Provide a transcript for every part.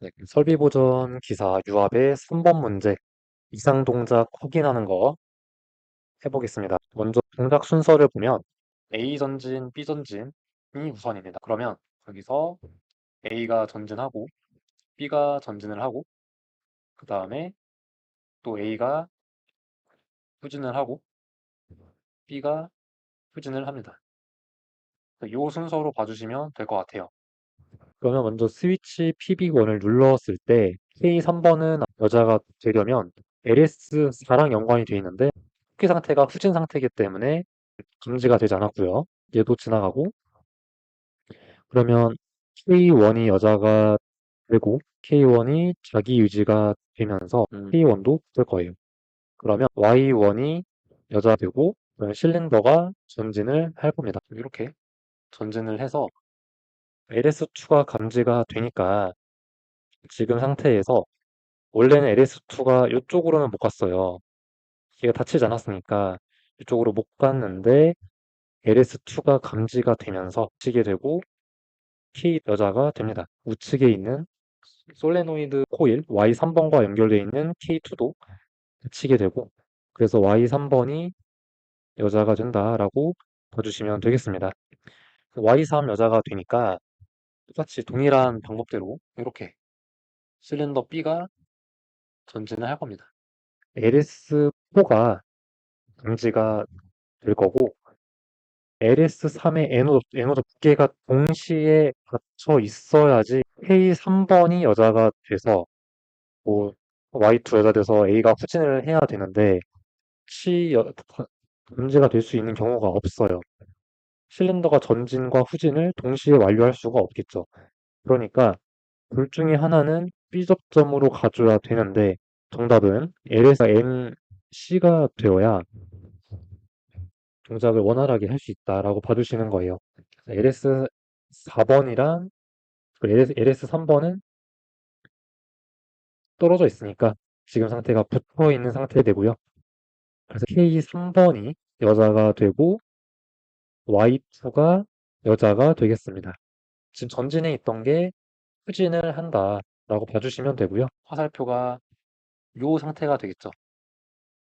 네, 설비 보전 기사 유압의 3번 문제 이상 동작 확인하는 거 해보겠습니다. 먼저 동작 순서를 보면 A 전진, B 전진이 우선입니다. 그러면 여기서 A가 전진하고 B가 전진을 하고 그 다음에 또 A가 후진을 하고 B가 후진을 합니다. 이 순서로 봐주시면 될 것 같아요. 그러면 먼저 스위치 PB1을 눌렀을 때 K3번은 여자가 되려면 LS4랑 연관이 되어 있는데 쿠키 상태가 후진 상태이기 때문에 감지가 되지 않았고요. 얘도 지나가고 그러면 K1이 여자가 되고 K1이 자기 유지가 되면서 음. K1도 될 거예요. 그러면 Y1이 여자 되고 실린더가 전진을 할 겁니다. 이렇게 전진을 해서 LS2가 감지가 되니까 지금 상태에서 원래는 LS2가 이쪽으로는 못 갔어요. 얘가 다치지 않았으니까 이쪽으로 못 갔는데 LS2가 감지가 되면서 치게 되고 K 여자가 됩니다. 우측에 있는 솔레노이드 코일 Y3번과 연결되어 있는 K2도 치게 되고 그래서 Y3번이 여자가 된다라고 봐주시면 되겠습니다. Y3 여자가 되니까 똑같이 동일한 방법대로 이렇게 실린더 B가 전진을 할 겁니다. LS4가 감지가 될 거고 LS3의 에노드, 에노드 두 개가 동시에 갇혀 있어야지 K3번이 여자가 돼서 뭐 Y2 여자 돼서 A가 후진을 해야 되는데 C 여, 감지가 될 수 있는 경우가 없어요. 실린더가 전진과 후진을 동시에 완료할 수가 없겠죠. 그러니까 둘 중에 하나는 B 접점으로 가줘야 되는데 정답은 L에서 MC가 되어야 동작을 원활하게 할 수 있다라고 봐주시는 거예요. LS 4번이랑 LS, LS 3번은 떨어져 있으니까 지금 상태가 붙어 있는 상태 되고요. 그래서 K 3번이 여자가 되고 Y2가 여자가 되겠습니다. 지금 전진에 있던 게 후진을 한다라고 봐주시면 되고요. 화살표가 요 상태가 되겠죠.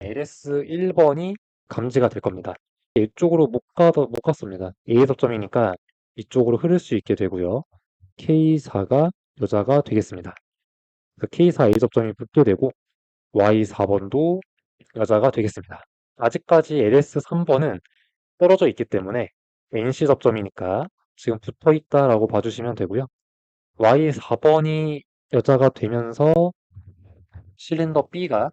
LS 1번이 감지가 될 겁니다. 이쪽으로 못 가, 못 갔습니다. A 접점이니까 이쪽으로 흐를 수 있게 되고요. K4가 여자가 되겠습니다. K4 A 접점이 붙게 되고 Y4번도 여자가 되겠습니다. 아직까지 LS3번은 떨어져 있기 때문에 NC 접점이니까 지금 붙어 있다라고 봐주시면 되고요. Y4번이 여자가 되면서 실린더 B가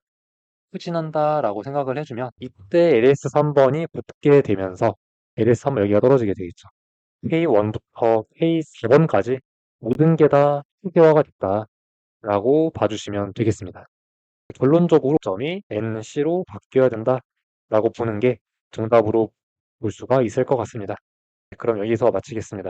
후진한다라고 생각을 해주면 이때 LS3번이 붙게 되면서 LS3번 여기가 떨어지게 되겠죠. K1부터 K4번까지 모든 게다 후계화가 됐다라고 봐주시면 되겠습니다. 결론적으로 점이 NC로 바뀌어야 된다라고 보는 게 정답으로 볼 수가 있을 것 같습니다. 그럼 여기서 마치겠습니다.